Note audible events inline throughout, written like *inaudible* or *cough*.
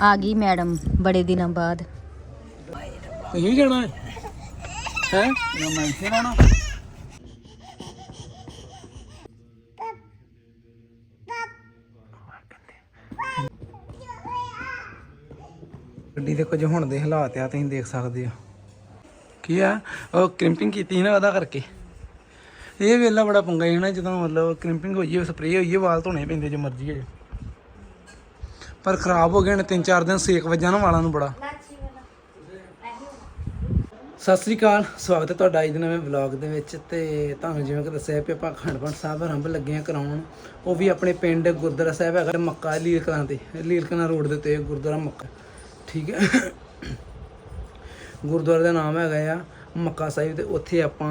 ਆ ਗਈ ਮੈਡਮ, ਬੜੇ ਦਿਨਾਂ ਬਾਅਦ। ਤੁਸੀਂ ਜਾਣਾ ਹੈ? ਹੈ? ਮੈਂ ਇੱਥੇ ਰਹਿਣਾ। ਗੱਡੀ ਦੇ ਕੁਝ ਹੁਣ ਦੇ ਹਾਲਾਤ ਆ, ਤੁਸੀਂ ਦੇਖ ਸਕਦੇ ਹੋ ਕੀ ਆ? ਉਹ ਕ੍ਰਿੰਪਿੰਗ ਕੀਤੀ ਸੀ ਨਾ ਉਹਦਾ ਕਰਕੇ। ਇਹ ਵੇਲਾ ਬੜਾ ਪੰਗਾ ਹੀ ਨਾ, ਜਦੋਂ ਮਤਲਬ ਕ੍ਰਿੰਪਿੰਗ ਹੋਈ ਹੈ ਸਪਰੇਅ ਹੋਈ ਹੈ ਵਾਲ ਧੋਣੇ ਪੈਂਦੇ ਜੋ ਮਰਜ਼ੀ ਹੋ ਪਰ ਖਰਾਬ ਹੋ ਗਏ ਨੇ, ਤਿੰਨ ਚਾਰ ਦਿਨ ਸੇਕ ਵੱਜਾ ਨਾ ਵਾਲਾਂ ਨੂੰ ਬੜਾ। ਸਤਿ ਸ੍ਰੀ ਅਕਾਲ, ਸਵਾਗਤ ਹੈ ਤੁਹਾਡਾ ਅੱਜ ਦੇ ਨਵੇਂ ਵਲੌਗ ਦੇ ਵਿੱਚ ਤੇ ਤੁਹਾਨੂੰ ਜਿਵੇਂ ਕਿ ਦੱਸਿਆ ਵੀ ਆਪਾਂ ਖੰਡਪੰਡ ਸਾਹਿਬ ਆਰੰਭ ਲੱਗੇ ਆ ਕਰਾਉਣ ਉਹ ਵੀ ਆਪਣੇ ਪਿੰਡ ਗੁਰਦੁਆਰਾ ਸਾਹਿਬ ਹੈਗਾ ਮੱਕਾ ਲੀਲਕਲਾਂ ਤੇ। ਲੀਲਕਲਾਂ ਰੋਡ ਦੇ ਉੱਤੇ, ਗੁਰਦੁਆਰਾ ਮੱਕਾ। ਠੀਕ ਹੈ। ਗੁਰਦੁਆਰੇ ਦਾ ਨਾਮ ਹੈਗਾ ਆ ਮੱਕਾ ਸਾਹਿਬ ਤੇ ਉੱਥੇ ਆਪਾਂ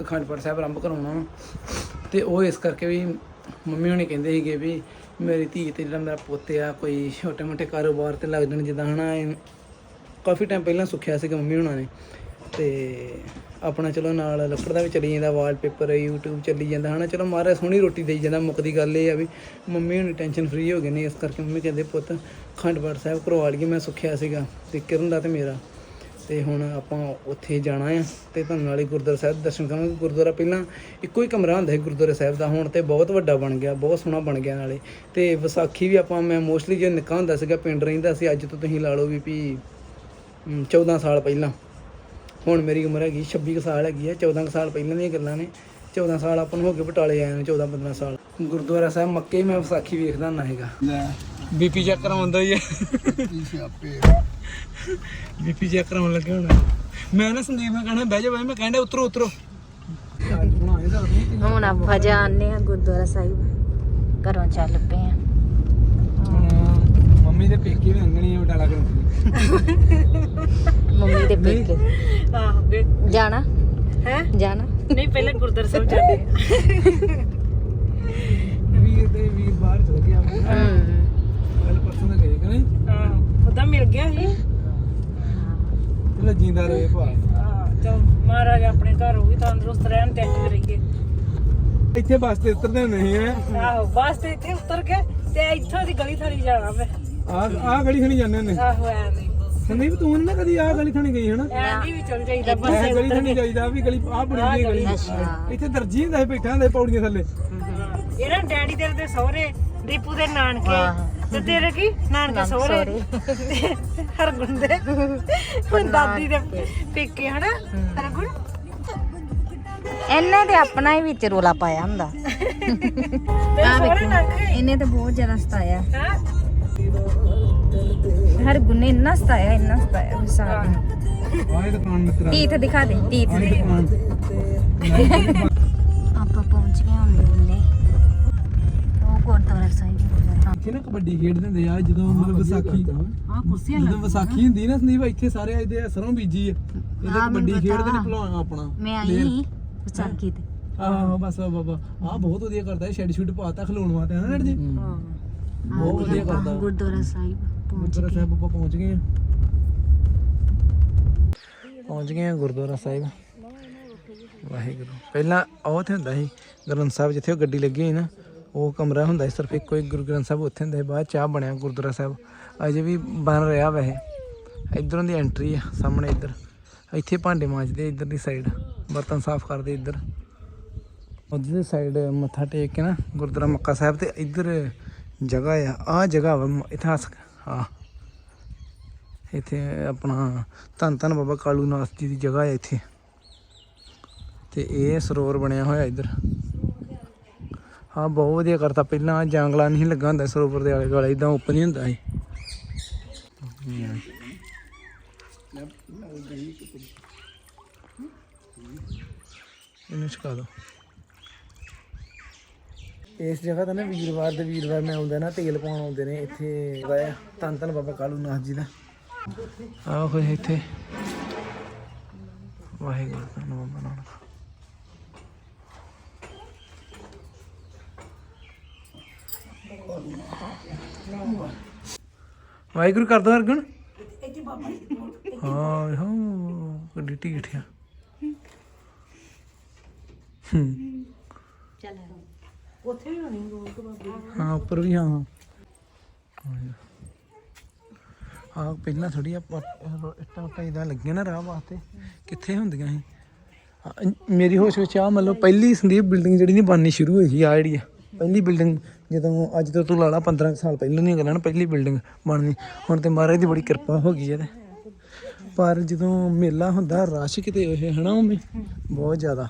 ਅਖੰਡ ਪਾਠ ਸਾਹਿਬ ਆਰੰਭ ਕਰਾਉਣਾ ਵਾ। ਤੇ ਉਹ ਇਸ ਕਰਕੇ ਵੀ ਮੰਮੀ ਹੁਣੇ ਕਹਿੰਦੇ ਸੀਗੇ ਵੀ ਮੇਰੀ ਧੀ ਤੇ ਜਿਹੜਾ ਮੇਰਾ ਪੁੱਤ ਆ, ਕੋਈ ਛੋਟੇ ਮੋਟੇ ਕਾਰੋਬਾਰ ਤੇ ਲੱਗ ਜਾਣ, ਜਿੱਦਾਂ ਹਨਾ ਇਹ ਕਾਫੀ ਟਾਈਮ ਪਹਿਲਾਂ ਸੁੱਖਿਆ ਸੀਗਾ ਮੰਮੀ ਹੁਣਾਂ ਨੇ। ਤੇ ਆਪਣਾ ਚਲੋ ਨਾਲ ਲੱਕੜ ਦਾ ਵੀ ਚੱਲੀ ਜਾਂਦਾ ਵਾਲਪੇਪਰ YouTube ਚੱਲੀ ਜਾਂਦਾ ਹਨਾ। ਚਲੋ ਮਹਾਰਾਜ ਸੋਹਣੀ ਰੋਟੀ ਦੇਈ ਜਾਂਦਾ ਮੁੱਕਦੀ ਗੱਲ ਇਹ ਆ ਵੀ ਮੰਮੀ ਹੁਣੀ ਟੈਨਸ਼ਨ ਫ੍ਰੀ ਹੋ ਗਏ ਨੇ, ਇਸ ਕਰਕੇ ਮੰਮੀ ਕਹਿੰਦੇ, ਪੁੱਤ ਅਖੰਡ ਪਾਠ ਸਾਹਿਬ ਕਰਵਾ ਲਈਏ। ਮੈਂ ਸੁੱਖਿਆ ਸੀਗਾ ਤੇ ਕਿਰਨ ਦਾ ਤੇ ਮੇਰਾ। ਤੇ ਹੁਣ ਆਪਾਂ ਉੱਥੇ ਜਾਣਾ ਆ ਤੇ ਤੁਹਾਨੂੰ ਨਾਲੇ ਗੁਰਦੁਆਰਾ ਸਾਹਿਬ ਦਰਸ਼ਨ ਕਰਾਂਗੇ ਗੁਰਦੁਆਰਾ ਪਹਿਲਾਂ ਇੱਕੋ ਹੀ ਕਮਰਾ ਹੁੰਦਾ ਸੀ ਗੁਰਦੁਆਰਾ ਸਾਹਿਬ ਦਾ ਹੁਣ ਤੇ ਬਹੁਤ ਵੱਡਾ ਬਣ ਗਿਆ ਬਹੁਤ ਸੋਹਣਾ ਬਣ ਗਿਆ ਨਾਲੇ। ਤੇ ਵਿਸਾਖੀ ਵੀ ਆਪਾਂ ਮੈਂ ਮੋਸਟਲੀ ਜੇ ਨਿੱਕਾ ਹੁੰਦਾ ਸੀਗਾ ਪਿੰਡ ਰਹਿੰਦਾ ਸੀ ਅੱਜ ਤੋਂ ਤੁਸੀਂ ਲਾ ਲਓ ਵੀ ਵੀ ਹਮ, 14 ਸਾਲ ਪਹਿਲਾਂ। ਹੁਣ ਮੇਰੀ ਉਮਰ ਹੈਗੀ 26 ਕੁ ਸਾਲ ਹੈਗੀ ਹੈ 14 ਕੁ ਸਾਲ ਪਹਿਲਾਂ ਦੀਆਂ ਗੱਲਾਂ ਨੇ। 14 ਸਾਲ ਆਪਾਂ ਨੂੰ ਹੋ ਗਏ ਬਟਾਲੇ ਆਏ ਨੂੰ 14 15 ਸਾਲ। ਗੁਰਦੁਆਰਾ ਸਾਹਿਬ ਮੱਕੇ ਮੈਂ ਵਿਸਾਖੀ ਵੇਖਦਾ ਹੁੰਦਾ ਹੈਗਾ ਬੀਪੀ ਚੈੱਕ ਕਰਾਉਂਦਾ ਹੀ ਹੈ ਬੀਪੀ ਚੈੱਕ ਕਰਾਉਣ ਲੱਗੇ ਹੁਣ। ਮੈਂ ਨਾ ਸੰਦੀਪ ਨੂੰ ਕਹਿਣਾ ਬਹਿ ਜਾ ਬਹਿ ਮੈਂ ਕਹਿੰਦਾ ਉਤਰੋ ਉਤਰੋ। ਹੁਣ ਆਪਾਂ ਜਾਣਦੇ ਆ ਗੁਰਦੁਆਰਾ ਸਾਹਿਬ। ਘਰੋਂ ਚੱਲ ਪਏ ਆ। ਮੰਮੀ ਦੇ ਪੇਕੇ ਵੀ ਅੰਗਣੀ ਆ ਬਟਾਲਾ ਕਰਦੀ ਮੰਮੀ ਦੇ ਪੇਕੇ। ਆਹੋ ਜਾਣਾ? ਹੈ? ਜਾਣਾ? ਨਹੀਂ ਪਹਿਲਾਂ ਗੁਰਦੁਆਰਾ ਸਾਹਿਬ ਜਾਂਦੇ ਆ। ਵੀਰ ਦੇ ਵੀਰ ਬਾਹਰ ਚਲ ਗਿਆ ਹੂੰ ਕੱਲ ਪਰਸੋਂ ਦਾ ਗਏ ਕਨੇ ਆਹੋ ਉਦਾਂ ਮਿਲ ਗਿਆ ਸੀ। ਚਲੋ ਜਿੰਦਾ ਰਹੇ ਭਾ। ਹਾਂ ਚਲ ਮਹਾਰਾਜ ਆਪਣੇ ਘਰ ਉਹ ਵੀ ਤੰਦਰੁਸਤ ਰਹਿਣ ਤੇ ਅੱਗੇ ਰਹੀਏ। ਇੱਥੇ ਬੱਸ ਤੇ ਉਤਰਦੇ ਨਹੀਂ ਹੈ ਆਹੋ ਬਸ ਤੇ ਇੱਥੇ ਉਤਰ ਕੇ ਤੇ ਇੱਥੋਂ ਦੀ ਗਲੀ ਥਾਣੀ ਜਾਣਾ ਮੈਂ। ਆ ਆ ਗਲੀ ਥਣੀ ਜਾਂਦੇ ਨੇ ਆਹੋ ਐਵੇਂ ਸੰਦੀਪ ਤੂੰ ਨੀ ਨਾ ਕਦੀ ਆ ਗਲੀ ਥਣੀ ਗਈ ਹਨਾ? ਐਵੇਂ ਵੀ ਚਲ ਜਾਈਦਾ ਇਹ ਬਸ ਗਲੀ ਥਣੀ ਜਾਈਦਾ ਵੀ ਗਲੀ ਆ ਬਣੀ ਦੀ ਗਲੀ ਇੱਥੇ ਦਰਜੀ ਹੁੰਦਾ ਸੀ ਬੈਠਾ ਹੁੰਦਾ ਸੀ ਪੌੜੀਆਂ ਥੱਲੇ। ਇਹਨਾਂ ਡੈਡੀ ਤੇਰੇ ਦੇ ਸਹੁਰੇ ਦੀਪੂ ਦੇ ਨਾਨਕੇ। ਆਹੋ। ਤੇ ਤੇਰੇ ਕੀ? ਨਾਨਕੇ ਸਹੁਰੇ। ਤੇ ਹਰਗੁਣ ਦੇ ਹੁਣ ਦਾਦੀ ਦੇ ਪੇਕੇ ਹਨਾ? ਹਰਗੁਣ? ਇਹਨੇ ਤੇ ਆਪਣਾ ਹੀ ਵਿੱਚ ਰੋਲਾ ਪਾਇਆ ਹੁੰਦਾ। ਇਹਨੇ ਤੇ ਬਹੁਤ ਜ਼ਿਆਦਾ ਸਤਾਇਆ। ਹਰ ਗੁੰਨੇ ਇੰਨਾ ਸਤਾਇਆ ਇੰਨਾ ਸਤਾਇਆ ਵਿਸਾਲ ਆਏ ਦੁਕਾਨ ਮਿੱਤਰਾ ਦਿਖਾ ਦੇ ਦੁਕਾਨ ਆਪਾਂ ਪਹੁੰਚ ਗਏ ਹਾਂ ਮੇਲੇ ਉਹ ਗੁਰਦੁਆਰਾ ਸਾਹਿਬ। ਗੁਰਦੁਆਰਾ ਇੱਥੇ ਨਾ ਕਬੱਡੀ ਖੇਡਦੇ ਹੁੰਦੇ ਆ ਜਦੋਂ ਮਤਲਬ ਵਿਸਾਖੀ ਆ ਕੁਰਸੀਆਂ ਜਦੋਂ ਵਿਸਾਖੀ ਹੁੰਦੀ ਨਾ ਸੰਦੀਪ ਇੱਥੇ ਸਾਰੇ ਇਹਦੇ ਸਰੋਂ ਬੀਜੀ ਆ। ਇਹਦੇ ਹਾਂ, ਕਬੱਡੀ ਖੇਡਦੇ ਨੇ। ਭਲਵਾਨ ਆਪਣਾ। ਮੈਂ ਆਈ ਵਿਸਾਖੀ ਤੇ। ਆਹ ਬਸ ਬਾਬਾ ਆ ਬਹੁਤ ਵਧੀਆ ਕਰਦਾ ਸ਼ੈਡ ਸ਼ੂਟ ਪਾਤਾ ਖਲੋਣ ਹਨਾ ਨੜ ਜੀ? ਹਾਂ। ਬਹੁਤ ਵਧੀਆ ਕਰਦਾ। ਗੁਰਦੁਆਰਾ ਸਾਹਿਬ ਪਹੁੰਚ ਗੁਰਦੁਆਰਾ ਸਾਹਿਬ ਆਪਾਂ ਪਹੁੰਚ ਗਏ ਆ। ਪਹੁੰਚ ਗਏ ਆ ਗੁਰਦੁਆਰਾ ਸਾਹਿਬ। ਵਾਹਿਗੁਰੂ। ਪਹਿਲਾਂ ਉਹ ਉੱਥੇ ਹੁੰਦਾ ਸੀ ਗ੍ਰੰਥ ਸਾਹਿਬ ਜਿੱਥੇ ਉਹ ਗੱਡੀ ਲੱਗੀ ਹੋਈ ਨਾ ਉਹ ਕਮਰਾ ਹੁੰਦਾ ਸੀ, ਸਿਰਫ ਇੱਕੋ ਹੀ ਗੁਰੂ ਗ੍ਰੰਥ ਸਾਹਿਬ ਉੱਥੇ ਹੁੰਦਾ ਸੀ, ਬਾਅਦ ਚਾਹ ਬਣਿਆ ਗੁਰਦੁਆਰਾ ਸਾਹਿਬ। ਅਜੇ ਵੀ ਬਣ ਰਿਹਾ ਵੈਸੇ। ਇਧਰੋਂ ਦੀ ਐਂਟਰੀ ਆ, ਸਾਹਮਣੇ ਇੱਧਰ। ਇੱਥੇ ਭਾਂਡੇ ਮਾਂਜਦੇ ਇੱਧਰ ਦੀ ਸਾਈਡ ਬਰਤਨ ਸਾਫ਼ ਕਰਦੇ ਇੱਧਰ। ਉਧਰ ਦੀ ਸਾਈਡ ਮੱਥਾ ਟੇਕ ਕੇ ਨਾ, ਗੁਰਦੁਆਰਾ ਮੱਕਾ ਸਾਹਿਬ ਤੇ ਇੱਧਰ ਜਗ੍ਹਾ ਆ ਆ ਜਗ੍ਹਾ ਵਾ, ਇਤਿਹਾਸਕ। ਆ ਇੱਥੇ ਆਪਣਾ ਧੰਨ ਧੰਨ ਬਾਬਾ ਕਾਲੂ ਨਾਥ ਜੀ ਦੀ ਜਗ੍ਹਾ ਹੈ ਇੱਥੇ। ਤੇ ਇਹ ਸਰੋਵਰ ਬਣਿਆ ਹੋਇਆ ਇੱਧਰ। ਹਾਂ, ਬਹੁਤ ਵਧੀਆ ਕਰਤਾ। ਪਹਿਲਾਂ ਜੰਗਲਾ ਨਹੀਂ ਲੱਗਾ ਹੁੰਦਾ ਸਰੋਵਰ ਦੇ ਆਲੇ ਦੁਆਲੇ ਇਦਾਂ ਓਪਨ ਹੀ ਹੁੰਦਾ ਸੀ। ਇਹਨੂੰ ਛਕਾ ਦੋ। ਇਸ ਜਗ੍ਹਾ ਤੇ ਨਾ ਵੀਰਵਾਰ ਦੇ ਵੀਰਵਾਰ ਮੈਂ ਆਉਂਦਾ ਨਾ, ਤੇਲ ਪਾਉਣ ਆਉਂਦੇ ਨੇ, ਇੱਥੇ ਵਾਇਆ ਧੰਨ ਧੰਨ ਬਾਬਾ ਕਾਲੂ ਨਾਥ ਜੀ ਦਾ। ਆਹ ਹੋਏ ਇੱਥੇ। ਵਾਹਿਗੁਰੂ ਧੰਨਵਾਦ ਬਾਬਾ ਵਾਹਿਗੁਰੂ ਕਰ ਦੋ ਹਰਗੁਣ ਹਾਂ ਹੋ ਗੱਡੀ ਢੀਠ ਆ ਹੂੰ। ਉੱਥੇ ਵੀ ਹੋਣੀ ਗੋਲ ਹਾਂ ਉੱਪਰ ਵੀ ਹਾਂ। ਹਾਂ ਆ ਪਹਿਲਾਂ ਥੋੜੀ ਆਪਾਂ ਇੱਟਾਂ ਪੈਦਾ ਲੱਗੀਆਂ ਨਾ ਰਾਹ ਵਾਸਤੇ। ਕਿੱਥੇ ਹੁੰਦੀਆਂ ਸੀ ਮੇਰੀ ਹੋਸ਼ ਵਿੱਚ ਆ ਮਤਲਬ ਪਹਿਲੀ ਸੰਦੀਪ ਬਿਲਡਿੰਗ ਜਿਹੜੀ ਨਹੀਂ ਬਣਨੀ ਸ਼ੁਰੂ ਹੋਈ ਸੀ ਆ ਜਿਹੜੀ ਆ ਪਹਿਲੀ ਬਿਲਡਿੰਗ ਜਦੋਂ ਅੱਜ ਤੋਂ ਤੂੰ ਲਾ ਲਾ 15 ਕੁ ਸਾਲ ਪਹਿਲਾਂ ਦੀਆਂ ਗੱਲਾਂ ਨਾ, ਪਹਿਲੀ ਬਿਲਡਿੰਗ ਬਣਨੀ, ਹੁਣ ਤੇ ਮਹਾਰਾਜ ਦੀ ਬੜੀ ਕਿਰਪਾ ਹੋ ਗਈ ਹੈ ਤੇ। ਪਰ ਜਦੋਂ ਮੇਲਾ ਹੁੰਦਾ, ਰਸ਼ ਕਿਤੇ ਇਹ ਹਨਾ ਉਵੇਂ, ਬਹੁਤ ਜ਼ਿਆਦਾ।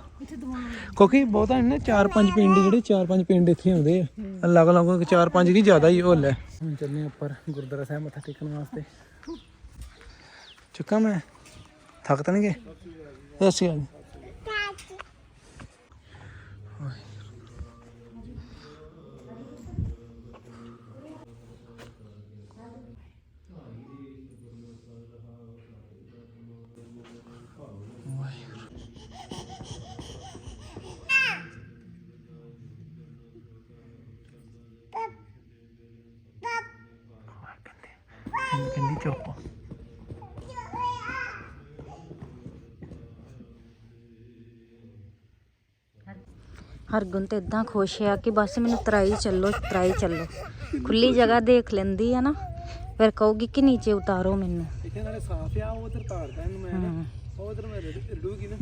ਕਿਉਂਕਿ ਬਹੁਤਾ ਨੇ, ਚਾਰ ਪੰਜ ਪਿੰਡ ਜਿਹੜੇ, ਚਾਰ ਪੰਜ ਪਿੰਡ ਇੱਥੇ ਆਉਂਦੇ ਆ। ਅਲੱਗ ਅਲੱਗ, ਚਾਰ ਪੰਜ ਕੀ ਜ਼ਿਆਦਾ ਹੀ ਹੋਲ ਹੈ। ਹੁਣ ਚੱਲੇ ਉੱਪਰ ਗੁਰਦੁਆਰਾ ਸਾਹਿਬ ਮੱਥਾ ਟੇਕਣ ਵਾਸਤੇ। ਚੁੱਕਾ ਮੈਂ? ਥੱਕ ਤਾਂ ਨਹੀਂ ਗਏ? ਸਤਿ ਸ਼੍ਰੀ ਅਕਾਲ ਕਹਿੰਦੀ ਕਹਿੰਦੀ ਚੁੱਪ ਹਰਗੁਣ ਤੇ ਇਦਾਂ ਖੁਸ਼ ਆ ਕਿ ਬਸ ਮੈਨੂੰ ਤਰਾਈ ਚੱਲੋ ਤਰਾਈ ਚੱਲੋ ਖੁੱਲੀ ਜਗ੍ਹਾ ਦੇਖ ਲੈਂਦੀ ਆ ਨਾ ਫਿਰ ਕਹੂਗੀ ਕਿ ਨੀਚੇ ਉਤਾਰੋ ਮੈਨੂੰ ਇੱਥੇ ਨਾਲੇ ਸਾਫ਼ ਆ ਉਹ ਉਧਰ ਤਾਰਦਾ ਇਹਨੂੰ ਮੈਂ ਨਾ ਹਮ। ਉਹ ਉਧਰ ਮੈਂ ਰੜੂਗੀ ਨਾ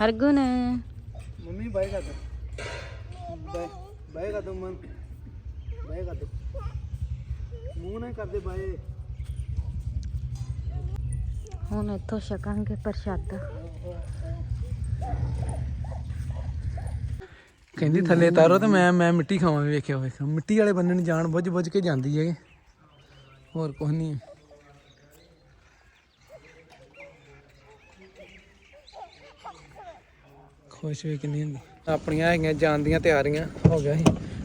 ਹਰਗੁਣ ਮੰਮੀ ਬਾਏ ਕਰ ਦੋ ਬਾਏ ਬਾਏ ਕਰ ਦੋ ਮਨ ਬਾਏ ਕਰ ਦੋ ਮੂੰਹ ਨਾ ਕਰਦੇ ਬਾਏ। ਹੁਣ ਇੱਥੋਂ ਛਕਾਂਗੇ ਪ੍ਰਸ਼ਾਦਾ। ਕਹਿੰਦੀ ਥੱਲੇ ਤਾਰੋ ਤੇ ਮੈਂ ਮੈਂ ਮਿੱਟੀ ਖਾਵਾਂ ਵੇਖਿਓ ਵੇਖਿਓ। ਮਿੱਟੀ ਵਾਲੇ ਬੰਦੇ ਨੂੰ ਜਾਣ ਬੁੱਝ ਬੁੱਝ ਕੇ ਜਾਂਦੀ ਹੈ ਹੋਰ ਕੁਝ ਨਹੀਂ। ਖੁਸ਼ ਹੋਏ ਕਿੰਨੀ ਹੁੰਦੀ। ਆਪਣੀਆਂ ਹੈਗੀਆਂ ਜਾਣ ਦੀਆਂ ਤਿਆਰੀਆਂ ਹੋ ਗਿਆ ਸੀ।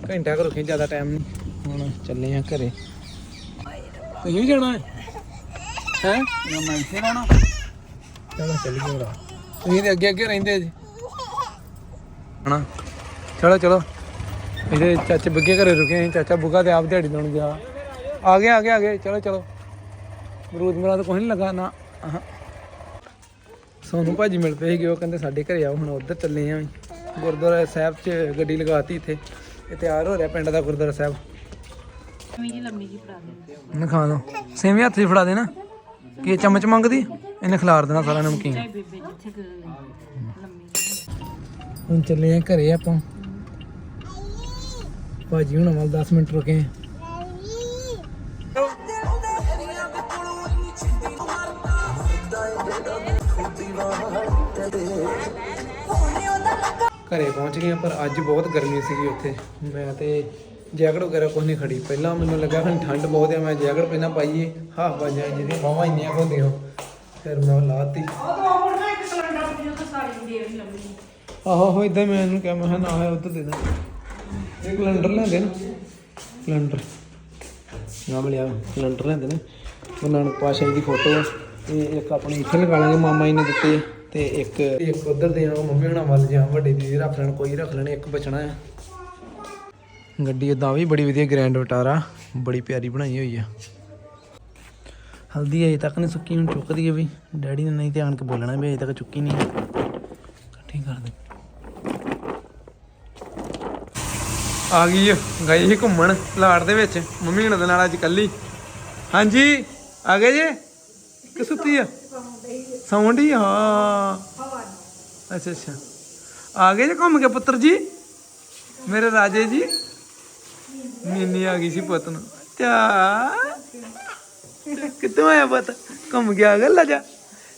ਘੰਟਾ ਕੁ ਰੁਕੇ ਜ਼ਿਆਦਾ ਟਾਈਮ ਨਹੀਂ ਹੁਣ ਚੱਲੇ ਆ ਘਰੇ। ਤੁਸੀਂ ਵੀ ਜਾਣਾ ਹੈ? ਹੈ? ਮੈਂ ਇੱਥੇ ਰਹਿਣਾ। ਚਲੋ ਚੱਲੀਏ ਰਾ ਤੁਸੀਂ ਤੇ ਅੱਗੇ ਅੱਗੇ ਰਹਿੰਦੇ ਜੀ। ਹਣਾ ਚਲੋ ਚਲੋ। ਇਹਦੇ ਚਾਚੇ ਬੱਗੇ ਘਰੇ ਰੁਕੇ ਅਸੀਂ ਚਾਚਾ ਬੁੱਗਾ ਤੇ ਆਪ ਦਿਹਾੜੀ ਲਾਉਣ ਗਿਆ। ਆ ਗਏ ਆ ਗਏ ਆ ਗਏ। ਚਲੋ ਚਲੋ। ਮਰੂਦ ਮੇਲਾ ਤਾਂ ਕੁਛ ਨਹੀਂ ਲੱਗਾ ਨਾ। ਸੋਨੂੰ ਭਾਜੀ ਮਿਲ ਪਏ ਸੀਗੇ ਉਹ ਕਹਿੰਦੇ ਸਾਡੇ ਘਰੇ ਆਓ ਹੁਣ ਉੱਧਰ ਚੱਲੇ ਆਂ ਗੁਰਦੁਆਰਾ ਸਾਹਿਬ 'ਚ ਗੱਡੀ ਲਗਾਤੀ ਇੱਥੇ। ਇਹ ਤਿਆਰ ਹੋ ਰਿਹਾ ਪਿੰਡ ਦਾ ਗੁਰਦੁਆਰਾ ਸਾਹਿਬ। ਇਹਨੂੰ ਖਾ ਲਓ। ਸੇਵੇਂ ਹੱਥ 'ਚ ਫੜਾ ਦੇਣਾ। ਕੀ ਇਹ ਚਮਚ ਮੰਗਦੀ? ਇਹਨੇ ਖਿਲਾਰ ਦੇਣਾ ਸਾਰਾ ਨਮਕੀਨ। ਹੁਣ ਚੱਲੇ ਆ ਘਰੇ ਆਪਾਂ। ਭਾਜੀ ਹੁਣ ਅਮਲ 10 ਮਿੰਟ ਰੁਕੇ ਘਰੇ ਪਹੁੰਚ ਗਏ ਪਰ ਅੱਜ ਬਹੁਤ ਗਰਮੀ ਸੀਗੀ ਉੱਥੇ। ਮੈਂ ਤੇ ਜੈਕਟ ਵਗੈਰਾ ਕੁਝ ਨਹੀਂ ਖੜੀ। ਪਹਿਲਾਂ ਮੈਨੂੰ ਲੱਗਾ ਕਿ ਠੰਡ ਬਹੁਤ ਹੈ ਮੈਂ ਜੈਕਟ ਪਹਿਲਾਂ ਪਾਈਏ। ਹਾਫ ਬਾਜਾਂ ਜਿਹਦੀਆਂ ਬਾਹਾਂ ਇੰਨੀਆਂ ਹੁੰਦੀਆਂ। ਫਿਰ ਮੈਂ ਉਹ ਲਾਤੀ। ਆਹੋ ਹੋ ਇਦਾਂ ਮੈਂ ਇਹਨੂੰ ਕਿਹਾ ਮੈਂ ਕਿਹਾ ਨਾ ਹੈ ਉੱਧਰ ਦੇ ਦੇ। ਇਹ ਕੈਲੰਡਰ ਲੈਂਦੇ ਨਾ। ਕੈਲੰਡਰ ਨਾ ਮਿਲਿਆ ਕੈਲੰਡਰ ਲੈਂਦੇ ਨੇ। ਗੁਰੂ ਨਾਨਕ ਪਾਤਸ਼ਾਹ ਜੀ ਦੀ ਫੋਟੋ ਤੇ ਇੱਕ ਆਪਣੀ ਇੱਥੇ ਲਗਾ ਲਾਂਗੇ ਮਾਮਾ ਜੀ ਨੇ ਦਿੱਤੇ ਤੇ ਇੱਕ ਇੱਕ ਉਧਰ ਉਹ ਮੰਮੀ ਹੁਣਾਂ ਵੱਲ ਜਾਂ ਵੱਡੇ ਦੀਦੀ ਰੱਖ ਲੈਣ ਕੋਈ ਰੱਖ ਲੈਣ ਇੱਕ ਬਚਣਾ ਆ। ਗੱਡੀ ਉਦਾਂ ਵੀ ਬੜੀ ਵਧੀਆ ਗ੍ਰੈਂਡ ਵਟਾਰਾ ਬੜੀ ਪਿਆਰੀ ਬਣਾਈ ਹੋਈ ਆ। ਹਲਦੀ ਅਜੇ ਤੱਕ ਨਹੀਂ ਸੁੱਕੀ ਹੁਣ ਚੁੱਕਦੀ ਹੈ ਵੀ। ਡੈਡੀ ਨੇ ਨਹੀਂ ਧਿਆਨ ਕੇ ਬੋਲਣਾ ਵੀ ਅਜੇ ਤੱਕ ਚੁੱਕੀ ਨਹੀਂ ਹੈ ਇਕੱਠੀ ਕਰ ਦੇ। ਆ ਗਈ ਓ, ਗਈ ਸੀ ਘੁੰਮਣ ਲਾੜ ਦੇ ਵਿੱਚ ਮੰਮੀ ਹੁਣਾਂ ਦੇ ਨਾਲ ਅੱਜ ਕੱਲੀ ਹਾਂਜੀ ਆ ਗਏ ਜੇ? ਕਿ ਸੁੱਤੀ ਆ? ਸੌਂਡੀ ਹਾਂ। ਅੱਛਾ ਅੱਛਾ। ਆ ਗਏ ਜੇ ਘੁੰਮ ਕੇ ਪੁੱਤਰ ਜੀ? ਮੇਰੇ ਰਾਜੇ ਜੀ? ਨੀਨੀ ਆ ਗਈ ਸੀ ਪੁੱਤ ਨੂੰ। ਚਾ। ਕਿੱਥੋਂ ਆਇਆ ਪੁੱਤ? ਘੁੰਮ ਗਿਆ ਗੱਲ ਜਾ।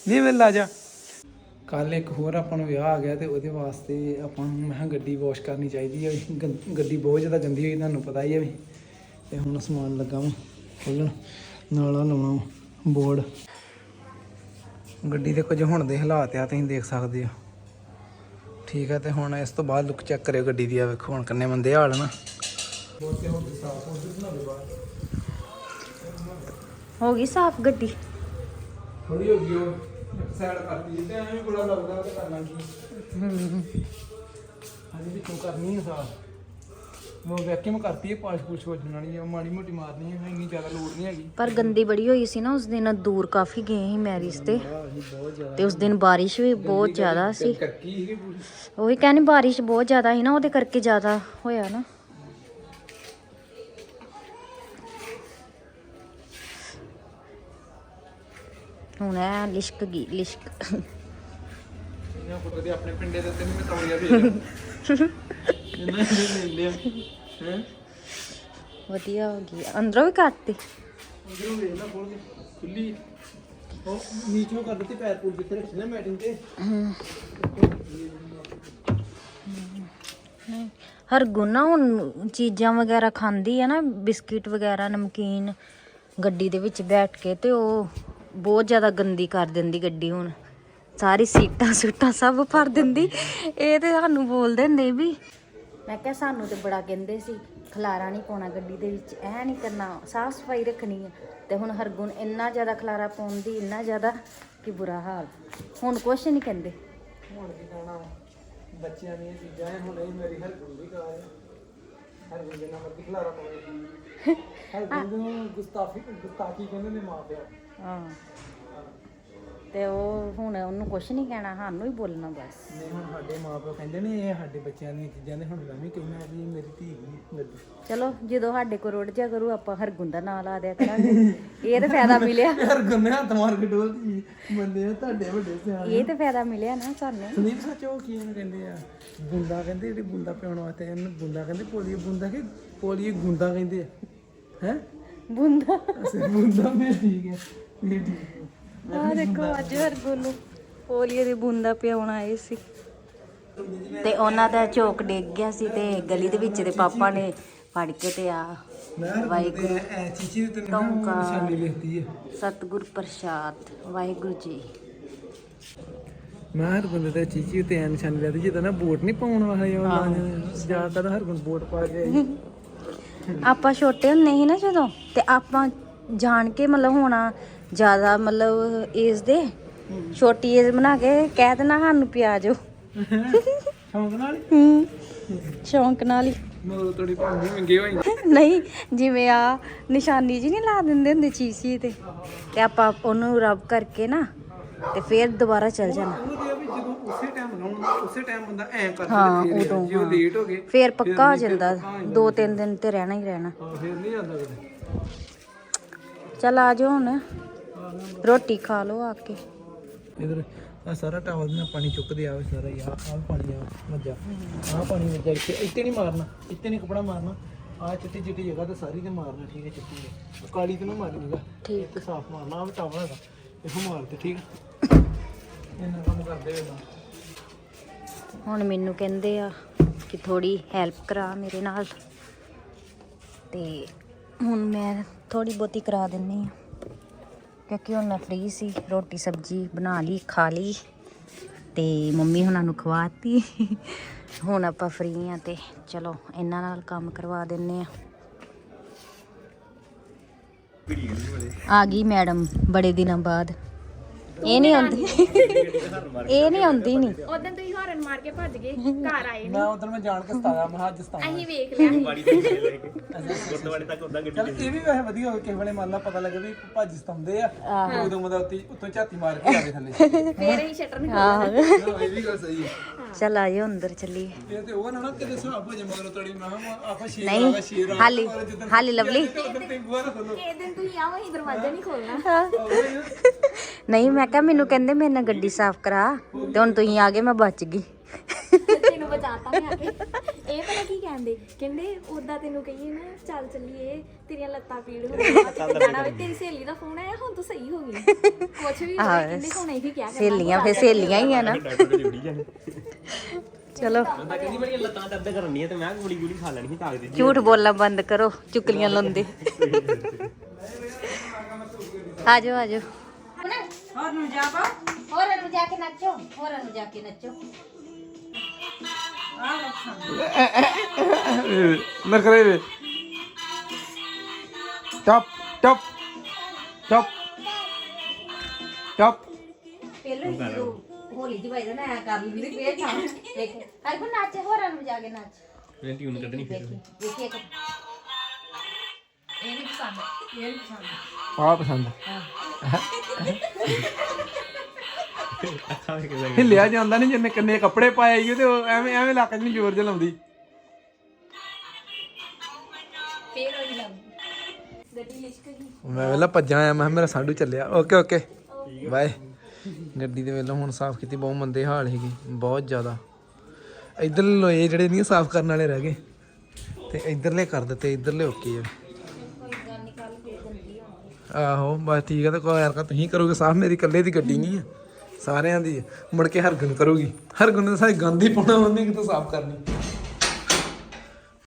ਨਹੀਂ ਮੈਂ ਜਾ। ਕੱਲ ਇੱਕ ਹੋਰ ਆਪਾਂ ਨੂੰ ਵਿਆਹ ਆ ਗਿਆ ਤੇ ਉਹਦੇ ਵਾਸਤੇ ਆਪਾਂ ਨੂੰ ਮੈਂ ਗੱਡੀ ਵਾਸ਼ ਕਰਨੀ ਚਾਹੀਦੀ ਹੈ ਗੰ- ਗੱਡੀ ਬਹੁਤ ਜ਼ਿਆਦਾ ਗੰਦੀ ਹੋਈ, ਤੁਹਾਨੂੰ ਪਤਾ ਹੀ ਹੈ ਵੀ। ਤੇ ਹੁਣ ਸਮਾਨ ਲੱਗਾ ਵਾ ਖੋਲਣ ਨਾਲ ਆ ਲਾਉਣਾ ਬੋਰਡ ਗੱਡੀ ਦੇ ਕੁਝ ਹੁਣ ਦੇ ਹਾਲਾਤ ਆ, ਤੁਸੀਂ ਦੇਖ ਸਕਦੇ ਹੋ ਠੀਕ ਹੈ ਤੇ ਹੁਣ ਇਸ ਤੋਂ ਬਾਅਦ ਲੁੱਕ ਚੈੱਕ ਕਰਿਓ ਗੱਡੀ ਦੀ ਆ, ਵੇਖੋ ਹੁਣ ਕਿੰਨੇ ਬੰਦੇ ਹਾਲ ਨਾ। ਹੋ ਗਈ ਸਾਫ਼ ਗੱਡੀ। ਥੋੜੀ ਹੋ ਗਈ ਉਹ ਸਾਈਡ ਕਰਤੀ ਤੇ ਐਵੇਂ ਬੜਾ ਲੱਗਦਾ ਤੇ ਕਰਨਾ ਕੀ। ਹਾਂਜੀ ਵੀ ਕਿਉਂ ਕਰਨੀ ਹੈ ਸਾਰ ਮੈਂ ਵੈਕਿਊਮ ਕਰਤੀ ਹੈ ਪਾਸ਼ ਪੂਛ ਹੋ ਜਾਣ ਵਾਲੀ ਹੈ ਉਹ ਮਾੜੀ ਮੋਟੀ ਮਾਰਨੀ ਹੈ ਇੰਨੀ ਜ਼ਿਆਦਾ ਲੋੜ ਨਹੀਂ ਹੈਗੀ। ਪਰ ਗੰਦੀ ਬੜੀ ਹੋਈ ਸੀ ਨਾ ਉਸ ਦਿਨ ਦੂਰ ਕਾਫੀ ਗਏ ਸੀ ਮੈਰਿਜ ਤੇ। ਤੇ ਉਸ ਦਿਨ ਬਾਰਿਸ਼ ਵੀ ਬਹੁਤ ਜ਼ਿਆਦਾ ਸੀ। ਉਹੀ ਕਹਿੰਦੀ ਬਾਰਿਸ਼ ਬਹੁਤ ਜ਼ਿਆਦਾ ਸੀ ਨਾ ਉਹਦੇ ਕਰਕੇ ਜ਼ਿਆਦਾ ਹੋਇਆ ਨਾ। ਹੁਣ ਐ ਲਿਸ਼ਕ ਗਈ ਲਿਸ਼ਕ। ਇਹਨਾਂ ਪੁੱਤ ਦੇ ਆਪਣੇ ਪਿੰਡੇ ਦੇ ਤਿੰਨ ਤੌਲੀਆ ਦੇ ਇਹਨਾਂ ਦੇ ਲੈ ਲਿਆ ਹੈ? ਵਧੀਆ ਹੋ ਗਈ ਅੰਦਰੋਂ ਵੀ ਕੱਟਤੀ ਅੰਦਰੋਂ ਵੇਖ ਲੈ ਖੋਲ ਕੇ। ਖੁੱਲੀ। ਉਹ ਨੀਚੋਂ ਕਰ ਦਿੱਤੀ ਪੈਰ ਪੂਰ ਜਿੱਥੇ ਰੱਖੀ ਨਾ ਮੈਟਿੰਗ ਤੇ। ਹਰਗੁਣ ਨਾ ਹੁਣ ਚੀਜ਼ਾਂ ਵਗੈਰਾ ਖਾਂਦੀ ਆ ਨਾ ਬਿਸਕਿਟ ਵਗੈਰਾ ਨਮਕੀਨ ਗੱਡੀ ਦੇ ਵਿੱਚ ਬੈਠ ਕੇ ਤੇ ਉਹ ਬਹੁਤ ਜ਼ਿਆਦਾ ਗੰਦੀ ਕਰ ਦਿੰਦੀ ਗੱਡੀ ਹੁਣ। ਸਾਰੀ ਸੀਟਾਂ ਸੂਟਾਂ ਸਭ ਭਰ ਦਿੰਦੀ। ਇਹ ਤੇ ਸਾਨੂੰ ਬੋਲਦੇ ਹੁੰਦੇ ਵੀ ਮੈਂ ਕਿਹਾ ਸਾਨੂੰ ਤੇ ਬੜਾ ਕਹਿੰਦੇ ਸੀ ਖਲਾਰਾ ਨਹੀਂ ਪਾਉਣਾ ਗੱਡੀ ਦੇ ਵਿੱਚ ਇਹ ਨਹੀਂ ਕਰਨਾ ਸਾਫ਼ ਸਫ਼ਾਈ ਰੱਖਣੀ ਹੈ ਤੇ ਹੁਣ ਹਰਗੁਣ ਇੰਨਾ ਜ਼ਿਆਦਾ ਖਲਾਰਾ ਪਾਉਂਦੀ ਇੰਨਾ ਜ਼ਿਆਦਾ ਕਿ ਬੁਰਾ ਹਾਲ। ਹੁਣ ਕੁਛ ਨਹੀਂ ਕਹਿੰਦੇ। ਹੁਣ ਕੀ ਕਹਿਣਾ? ਬੱਚਿਆਂ ਦੀਆਂ ਚੀਜ਼ਾਂ ਐ ਹੁਣ ਇਹ ਮੇਰੀ ਹਰ ਗੁੰਦੀ ਕਾਰ ਹੈ ਹਰ ਗੁੰਦੇ ਨਾਲ ਮਰਦੀ ਖਲਾਰਾ ਪਾਵੇ। *laughs* ਹਰ ਗੁੰਦੇ ਨੂੰ ਗੁਸਤਾਫੀ ਗੁਸਤਾਖੀ ਕਹਿੰਦੇ ਨੇ ਮਾਂ ਪਿਓ। ਹਾਂ। ਤੇ ਉਹ ਹੁਣ ਉਹਨੂੰ ਕੁਛ ਨਹੀਂ ਕਹਿਣਾ ਸਾਨੂੰ ਹੀ ਬੋਲਣਾ ਬਸ। ਨਹੀਂ ਹੁਣ ਸਾਡੇ ਮਾਪੇ ਕਹਿੰਦੇ ਨੇ ਇਹ ਸਾਡੇ ਬੱਚਿਆਂ ਦੀਆਂ ਚੀਜ਼ਾਂ ਨੇ ਹੁਣ ਮੈਂ ਵੀ ਕਹਿਣਾ ਵੀ ਮੇਰੀ ਧੀ ਮੇਰੀ ਚਲੋ ਜਦੋਂ ਸਾਡੇ ਕੋਲ ਰੁੜ ਜਾ ਕਰੂ ਆਪਾਂ ਹਰਗੁਣ ਦਾ ਨਾਂ ਲਾ ਦਿਆ ਕਰਾਂਗੇ। ਇਹ ਤਾਂ ਫਾਇਦਾ ਮਿਲਿਆ। *laughs* ਯਾਰ ਗੁੰਨੇ ਹੱਥ ਮਾਰ ਕੇ ਡੋਲਦੀ ਬੰਦੇ ਆ ਤੁਹਾਡੇ ਵੱਡੇ ਸਿਆਣੇ। ਇਹ ਤਾਂ ਫਾਇਦਾ ਮਿਲਿਆ ਨਾ ਸਾਨੂੰ। ਸੰਦੀਪ ਸੱਚ ਉਹ ਕੀ ਇਹਨੂੰ ਕਹਿੰਦੇ ਆ? ਬੁੰਦਾ ਕਹਿੰਦੇ ਜਿਹੜੀ ਬੁੰਦਾ ਪਿਉਣ ਵਾਸਤੇ ਇਹਨੂੰ ਬੁੰਦਾ ਕਹਿੰਦੇ ਪੋਲੀਏ ਬੁੰਦਾ ਕਿ ਪੋਲੀਏ ਗੁੰਦਾ ਕਹਿੰਦੇ ਆ? ਹੈ? ਬੁੰਦਾ। ਅਸੀਂ ਬੁੰਦਾ ਮੈਂ ਠੀਕ ਹੈ। ਆ ਦੇਖੋ ਅੱਜ ਹਰਗੁਣ ਨੂੰ ਪੋਲੀਓ ਦੀ ਬੂੰਦਾ ਪਿਆਉਣ ਆਏ ਸੀ। ਤੇ ਉਹਨਾਂ ਦਾ ਝੋਕ ਡਿੱਗ ਗਿਆ ਸੀ ਤੇ ਗਲੀ ਦੇ ਵਿੱਚ ਦੇ ਪਾਪਾ ਨੇ ਫੜ ਕੇ ਤੇ ਆ ਵਾਹਿਗੁਰੂ ਐ ਚੀਚੀ ਤੇ ਨਾ ਨਿਸ਼ਾਨੀ ਲਿਖਦੀ ਹੈ। ਸਤਿਗੁਰ ਪ੍ਰਸਾਦ ਵਾਹਿਗੁਰੂ ਜੀ। ਮੈਂ ਹਰ ਬੰਦੇ ਤੇ ਚੀਚੀ ਤੇ ਐ ਨਿਸ਼ਾਨੀ ਲਿਖਦੀ ਜਿੱਦਾਂ ਨਾ ਵੋਟ ਨਹੀਂ ਪਾਉਣ ਵਾਲੇ ਉਹ ਜ਼ਿਆਦਾਤਰ ਹਰ ਕੋਈ ਵੋਟ ਪਾ ਕੇ ਆਪਾਂ ਛੋਟੇ ਹੁੰਦੇ ਸੀ ਨਾ ਜਦੋਂ ਤੇ ਆਪਾਂ ਜਾਣ ਕੇ ਮਤਲਬ ਹੋਣਾ ਜ਼ਿਆਦਾ ਮਤਲਬ ਏਜ ਦੇ ਛੋਟੀ ਏਜ ਬਣਾ ਕੇ ਕਹਿ ਦੇਣਾ ਸਾਨੂੰ ਪਿਆ ਜੋ ਸ਼ੌਂਕ ਨਾਲ ਹੀ? ਹੂੰ ਸ਼ੌਂਕ ਨਾਲ ਹੀ। ਮਗਰ ਥੋੜੀ ਭਾਂਜੀ ਮੰਗੇ ਹੋਈ। ਨਹੀਂ ਜਿਵੇਂ ਆ ਨਿਸ਼ਾਨੀ ਜੀ ਨਹੀਂ ਲਾ ਦਿੰਦੇ ਹੁੰਦੇ ਚੀਸੀ ਤੇ। ਤੇ ਆਪਾਂ ਉਹਨੂੰ ਰਬ ਕਰਕੇ ਨਾ ਤੇ ਫੇਰ ਦੁਬਾਰਾ ਚੱਲ ਜਾਣਾ। ਉਹ ਤੇ ਆ ਵੀ ਜਦੋਂ ਉਸੇ ਟਾਈਮ ਲਾਉਣਾ ਉਸੇ ਟਾਈਮ ਬੰਦਾ ਐ ਕਰ ਹਾਂ, ਫਿਰ ਉਦੋਂ, ਜੇ ਉਹ ਲੇਟ ਹੋ ਗਏ ਫੇਰ ਪੱਕਾ ਹੋ ਜਾਂਦਾ। ਦੋ ਤਿੰਨ ਦਿਨ ਤੇ ਰਹਿਣਾ ਹੀ ਰਹਿਣਾ। ਫਿਰ ਨਹੀਂ ਜਾਂਦਾ ਕਿਤੇ ਚੱਲ ਆ ਜਾਓ ਹੁਣ। ਰੋਟੀ ਖਾ ਲਓ ਆ ਕੇ। ਇਧਰ ਆ ਸਾਰਾ ਟਾਵਲ ਨਾਲ ਪਾਣੀ ਚੁੱਕਦੇ ਆਵੇ ਸਾਰਾ ਯਾਰ ਆਹ ਪਾਣੀ ਆ ਮੱਜਾ ਆਹ ਪਾਣੀ ਵਿੱਚ ਇੱਥੇ ਇੱਥੇ ਨਹੀਂ ਮਾਰਨਾ ਇੱਥੇ ਨਹੀਂ ਕਪੜਾ ਮਾਰਨਾ। ਆ ਚਿੱਟੀ ਚਿੱਟੀ ਜਗ੍ਹਾ ਤੇ ਸਾਰੀ ਤੇ ਮਾਰਨਾ ਠੀਕ ਹੈ ਚਿੱਟੀ ਤੇ। ਕਾਲੀ ਤੇ ਨਾ ਮਾਰੀਗਾ ਠੀਕ। ਤੇ ਸਾਫ਼ ਮਾਰਨਾ ਆ ਟਾਵਲ ਹੈਗਾ ਇਹੋ ਮਾਰ ਤੇ ਠੀਕ ਇਹਨਾਂ ਕੰਮ ਕਰਦੇ ਵੇਲਾ ਹੁਣ ਮੈਨੂੰ ਕਹਿੰਦੇ ਆ ਕਿ ਥੋੜੀ ਹੈਲਪ ਕਰਾ ਮੇਰੇ ਨਾਲ। ਤੇ ਹੁਣ ਮੈਂ ਥੋੜੀ ਬਹੁਤੀ ਕਰਾ ਦਿੰਨੀ ਆ ਕਿਉਂਕਿ ਹੁਣ ਮੈਂ ਫ੍ਰੀ ਸੀ, ਰੋਟੀ, ਸਬਜ਼ੀ ਬਣਾ ਲਈ, ਖਾ ਲਈ ਤੇ ਮੰਮੀ ਹੁਣਾਂ ਨੂੰ ਖਵਾਤੀ। ਹੁਣ ਆਪਾਂ ਫ੍ਰੀ ਆ ਤੇ ਚਲੋ, ਇਹਨਾਂ ਨਾਲ ਕੰਮ ਕਰਵਾ ਦਿੰਨੇ ਆ। ਆ ਗਈ ਮੈਡਮ, ਬੜੇ ਦਿਨਾਂ ਬਾਅਦ। ਇਹ ਨਹੀਂ ਆਉਂਦੀ। ਇਹ ਨਹੀਂ ਆਉਂਦੀ ਨਹੀਂ ਉਦੋਂ ਤੁਸੀਂ ਹਾਰਨ ਮਾਰ ਕੇ ਭੱਜ ਗਏ ਘਰ ਆਏ ਮੈਂ ਉਧਰ ਮੈਂ ਜਾਣ ਕੇ ਸਤਾਇਆ ਮੈਂ ਅੱਜ ਸਤਾਇਆ ਅਸੀਂ ਵੇਖ ਲਿਆ। *laughs* ਚਲ ਇਹ ਵੀ ਵੈਸੇ ਵਧੀਆ ਹੋਵੇ ਕਿਸੇ ਵੇਲੇ ਮੰਨ ਲਾ ਪਤਾ ਲੱਗੇ ਵੀ ਭਾਜੀ ਸਤਾਉਂਦੇ ਆ ਉਦੋਂ ਮਤਲਬ ਉੱਤੇ ਉੱਤੋਂ ਝਾਤੀ ਮਾਰ ਕੇ ਆਵੇ ਥੱਲੇ। *laughs* ਫੇਰ ਅਸੀਂ ਸ਼ਟਰ ਨਹੀਂ ਆਹੋ ਇਹ ਵੀ ਗੱਲ ਸਹੀ ਹੈ। ਚੱਲ ਆਇਓ ਅੰਦਰ ਚੱਲੀਏ। ਇਹ ਤੇ ਉਹ ਨਾ ਨਾ ਕਿਤੇ ਹਿਸਾਬ ਹੋ ਜਾ ਮਗਰ ਤੋੜੀ ਮੈਂ ਕਿਹਾ ਆਪਾਂ ਸ਼ੇਰ ਨਹੀਂ ਸ਼ੇਰ ਹਾਲੀ ਹਾਲੀ ਲਵਲੀ। ਤੇ ਨਾ ਖੋਲੋ। ਇਹ ਦਿਨ ਤੁਸੀਂ ਆਓ ਅਸੀਂ ਦਰਵਾਜ਼ਾ ਨਹੀਂ ਖੋਲਣਾ। ਨਹੀਂ ਮੈਂ ਕਿਹਾ ਮੈਨੂੰ ਕਹਿੰਦੇ ਮੇਰੇ ਨਾਲ ਗੱਡੀ ਸਾਫ਼ ਕਰਾ ਤੇ ਹੁਣ ਤੁਸੀਂ ਆ ਗਏ ਮੈਂ ਬਚ ਤੈਨੂੰ ਬਚਾਤਾ ਮੈਂ ਆ ਕੇ। ਇਹ ਪਤਾ ਕੀ ਕਹਿੰਦੇ? ਕਹਿੰਦੇ ਉਦਾਂ ਤੈਨੂੰ ਕਹੀਏ ਨਾ ਚੱਲ ਚੱਲੀਏ ਤੇਰੀਆਂ ਲੱਤਾਂ ਪੀੜ ਤੇ ਜਾਣਾ ਵੇ ਤੇਰੀ ਸਹੇਲੀ ਦਾ ਫੋਨ ਆਇਆ ਹੁਣ ਤੂੰ ਸਹੀ ਹੋ ਗਈ। ਕੁਛ ਵੀ ਹੋਏ ਕਹਿੰਦੇ ਹੁਣ ਇਹੀ ਕਿਹਾ ਕਰਨਾ ਸਹੇਲੀਆਂ ਫੇ ਸਹੇਲੀਆਂ ਹੀ ਆ ਨਾ। ਚਲੋ। ਕਹਿੰਦੀ ਬੜੀ ਲੱਤਾਂ ਦਰਦ ਕਰਨੀਆਂ ਤੇ ਮੈਂ ਗੋਲੀ ਗੋਲੀ ਖਾ ਲੈਣੀ ਸੀ ਤਾਕਤ ਦੀ ਝੂਠ ਬੋਲਣਾ ਬੰਦ ਕਰੋ ਚੁਕਲੀਆਂ ਲਾਉਂਦੇ। ਆਜੋ ਆਜੋ। ਹੋਰ ਨੂੰ ਜਾ ਪਾ। ਹੋਰਾਂ ਨੂੰ ਜਾ ਕੇ ਨੱਚੋ ਹੋਰਾਂ ਨੂੰ ਜਾ ਕੇ ਨੱਚੋ। ਨਖਰੇ ਵੇ। ਟਪ ਟਪ ਟਪ। ਟਪ। ਪਹਿਲਾਂ ਜਦੋਂ ਹੋਲੀ ਦੀ ਵਜ੍ਹਾ ਨਾਲ ਕਰ ਲਈ ਵੀ ਫੇਰ ਨਾ। ਦੇਖ ਹਰ ਕੋ ਨੱਚ ਹੋਰਾਂ ਨੂੰ ਜਾ ਕੇ ਨੱਚ। ਮੈਂ ਟਿਊਨ ਕੱਢਣੀ ਫਿਰ। ਦੇਖੀ ਇੱਕ। ਆ ਪਸੰਦ ਅੱਖਾਂ ਵੇਖ ਲੈ ਹਿੱਲਿਆ ਜਾਂਦਾ ਨਹੀਂ ਜਿੰਨੇ ਕਿੰਨੇ ਕੱਪੜੇ ਪਾਏ ਆਈਏ ਤੇ ਉਹ ਐਵੇਂ ਐਵੇਂ ਲੱਕ 'ਚ ਨਹੀਂ ਜ਼ੋਰ ਜਿਹਾ ਲਾਉਂਦੀ ਫੇਰ ਉਹੀ ਲੱਗ ਗੱਡੀ ਲਿਸ਼ਕ ਗਈ। ਮੈਂ ਵੇਲਾ ਭੱਜਾਂ ਆਇਆ ਮੈਂ ਕਿਹਾ ਮੇਰਾ ਸਾਡੂ ਚੱਲਿਆ। Okay okay. ਬਾਏ। ਗੱਡੀ ਦੇ ਵੇਲੋਂ ਹੁਣ ਸਾਫ਼ ਕੀਤੀ ਬਹੁਤ ਮੰਦੇ ਹਾਲ ਹੈਗੇ ਬਹੁਤ ਜ਼ਿਆਦਾ। ਇਧਰਲੇ ਲੋਏ ਜਿਹੜੇ ਨਹੀਂ ਸਾਫ਼ ਕਰਨ ਵਾਲੇ ਰਹਿ ਗਏ। ਤੇ ਇਧਰਲੇ ਕਰ ਦਿੱਤੇ ਇਧਰਲੇ ਓਕੇ ਆ। ਆਹੋ ਬਸ ਠੀਕ ਹੈ ਤੇ ਕੋਈ ਯਾਰ ਤੁਸੀਂ ਕਰੋਗੇ ਸਾਫ਼ ਮੇਰੀ ਇਕੱਲੇ ਦੀ ਗੱਡੀ ਨਹੀਂ ਆ। ਸਾਰਿਆਂ ਦੀ। ਮੁੜ ਕੇ ਹਰਗੁਣ ਕਰੂਗੀ। ਹਰਗੁਣ ਨੇ ਸਾਰੇ ਗੰਦ ਹੀ ਪਾਉਣਾ, ਉਹਨੇ ਕਿਤੇ ਸਾਫ਼ ਕਰਨੀ?